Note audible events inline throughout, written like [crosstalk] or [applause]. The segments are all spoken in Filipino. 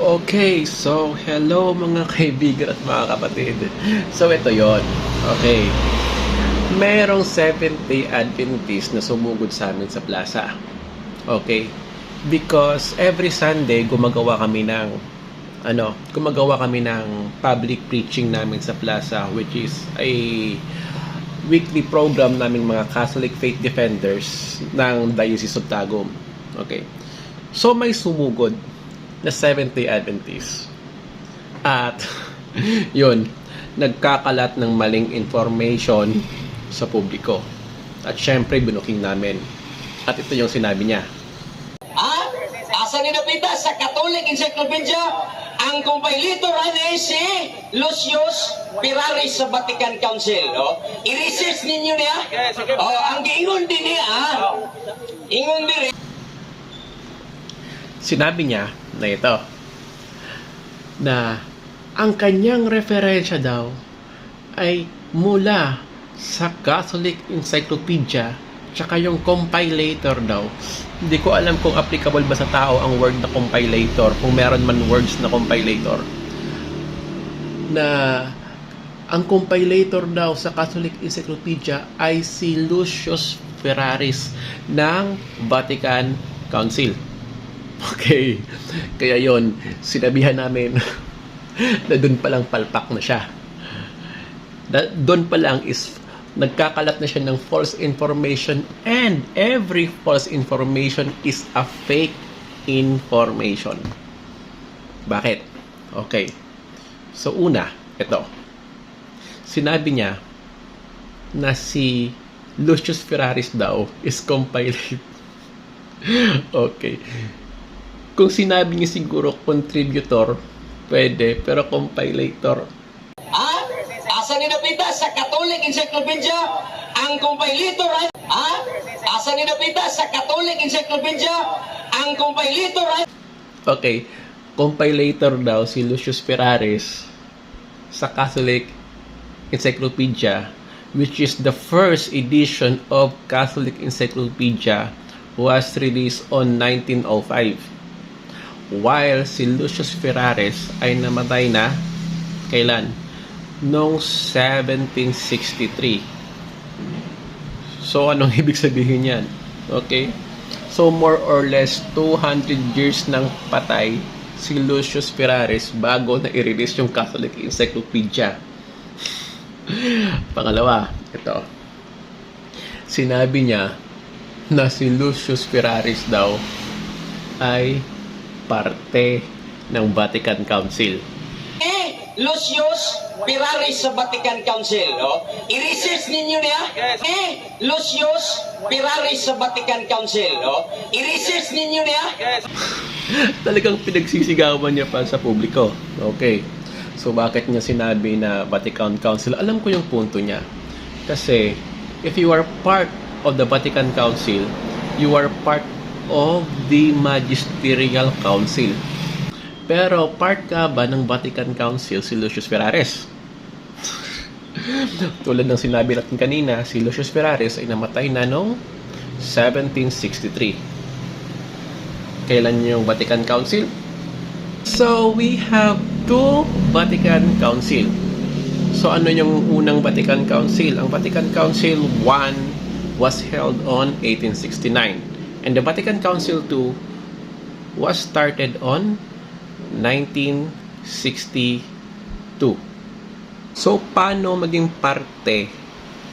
Okay, so hello mga kaibigan at mga kapatid. So ito yon. Okay. Merong Seventh-day Adventist na sumugod sa amin sa plaza. Okay. Because every Sunday gumagawa kami ng ano, gumagawa kami ng public preaching namin sa plaza which is a weekly program naming mga Catholic Faith Defenders ng Diocese of Tagum. Okay. So may sumugod na Seventh-day Adventist. At [laughs] yun, nagkakalat ng maling information sa publiko. At syempre, binuking namin. At ito yung sinabi niya. Ha? Asa ni Napita sa Catholic Encyclopedia ang compilator ani si Lucius Piraris sa Vatican Council, no? I-research ninyo niya. Oh, ang giingon din niya, ha? Ingon din Sinabi niya na ito, na ang kanyang referensya daw ay mula sa Catholic Encyclopedia tsaka yung compilator daw. Hindi ko alam kung applicable ba sa tao ang word na compilator, kung meron man words na compilator. Na ang compilator daw sa Catholic Encyclopedia ay si Lucius Ferraris ng Vatican Council. Okay. Kaya yon sinabihan namin [laughs] na doon pa lang palpak na siya. Doon pa lang is nagkakalat na siya ng false information and every false information is a fake information. Bakit? Okay. So una, ito. Sinabi niya na si Lucius Ferraris daw is compiled. [laughs] okay. Kung sinabi niya siguro contributor, pwede, pero compilator, Ha? Asa ni Napita sa Catholic Encyclopedia ang compilator ani Ha? Asa ni Napita sa Catholic Encyclopedia ang compilator ani Okay, compilator daw si Lucius Ferraris sa Catholic Encyclopedia which is the first edition of Catholic Encyclopedia was released on 1905 while si Lucius Ferraris ay namatay na kailan? Noong 1763 So, anong [laughs] ibig sabihin yan? Okay? So, more or less 200 years nang patay si Lucius Ferraris bago na i-release yung Catholic Encyclopedia. [laughs] Pangalawa, ito. Sinabi niya na si Lucius Ferraris daw ay parte ng Vatican Council. Eh, Lucius Piraris sa Vatican Council, no? I-research ninyo niya. Eh, Lucius Piraris sa Vatican Council, no? I-research ninyo niya. Talagang pinagsisigawan niya pa sa publiko. Okay. So bakit niya sinabi na Vatican Council? Alam ko yung punto niya. Kasi if you are part of the Vatican Council, you are part of the Magisterial Council. Pero part ka ba ng Vatican Council si Lucius Ferraris? [laughs] Tulad ng sinabi natin kanina, si Lucius Ferraris ay namatay na noong 1763 kailan yung Vatican Council. So, we have two Vatican Council. So, ano yung unang Vatican Council? Ang Vatican Council 1 was held on 1869. And the Vatican Council 2 was started on 1962. So, paano maging parte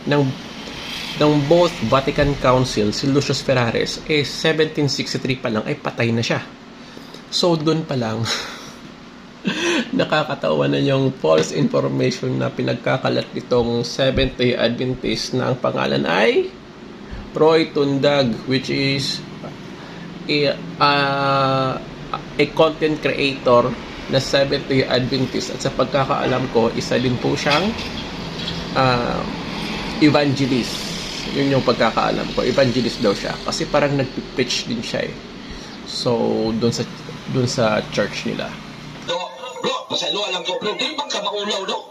ng ng both Vatican Council, si Lucius Ferraris, eh 1763 pa lang ay patay na siya. So doon pa lang [laughs] nakakatawa na yung false information na pinagkakalat nitong Seventh-day Adventist na ang pangalan ay Roy Tundag which is a, uh, a content creator na Seventh-day Adventist. At sa pagkakaalam ko isa din po siyang uh, evangelist. Yun yung pagkakaalam ko. Evangelist daw siya. Kasi parang nagpi-pitch din siya eh. So doon sa doon sa church nila. Do, bro, pasalo alam ko, bro, di ba ka maulaw, no?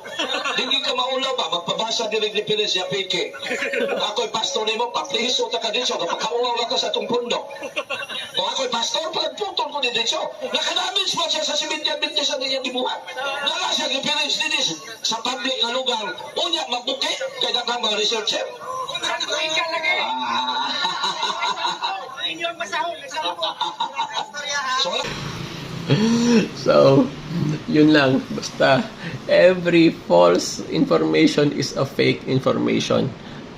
Hindi ka maulaw ba? Magpabasa din ni Pilis ya Peke. Ako'y pastor ni mo, paplihiso ta ka din siya, kapag kaulaw ako sa itong pundo. Kung ako'y pastor, pagputol ko ni Dicho. Nakadamage man siya sa similya bintis sa niya dibuhat. Nala siya reference din sa public na lugar. Unya, mabuki, kaya na mga researcher. Ah. [laughs] So, So, yun lang. Basta, every false information is a fake information.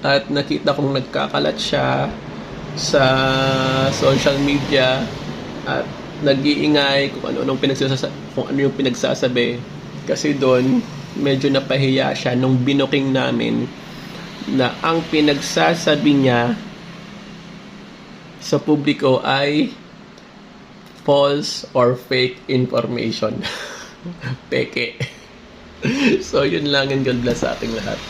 At nakita kong nagkakalat siya sa social media at nag-iingay kung ano anong pinagsasasa kung ano yung pinagsasabi kasi doon medyo napahiya siya nung binuking namin na ang pinagsasabi niya sa publiko ay false or fake information. [laughs] Peke. [laughs] so, yun lang and God bless sa ating lahat.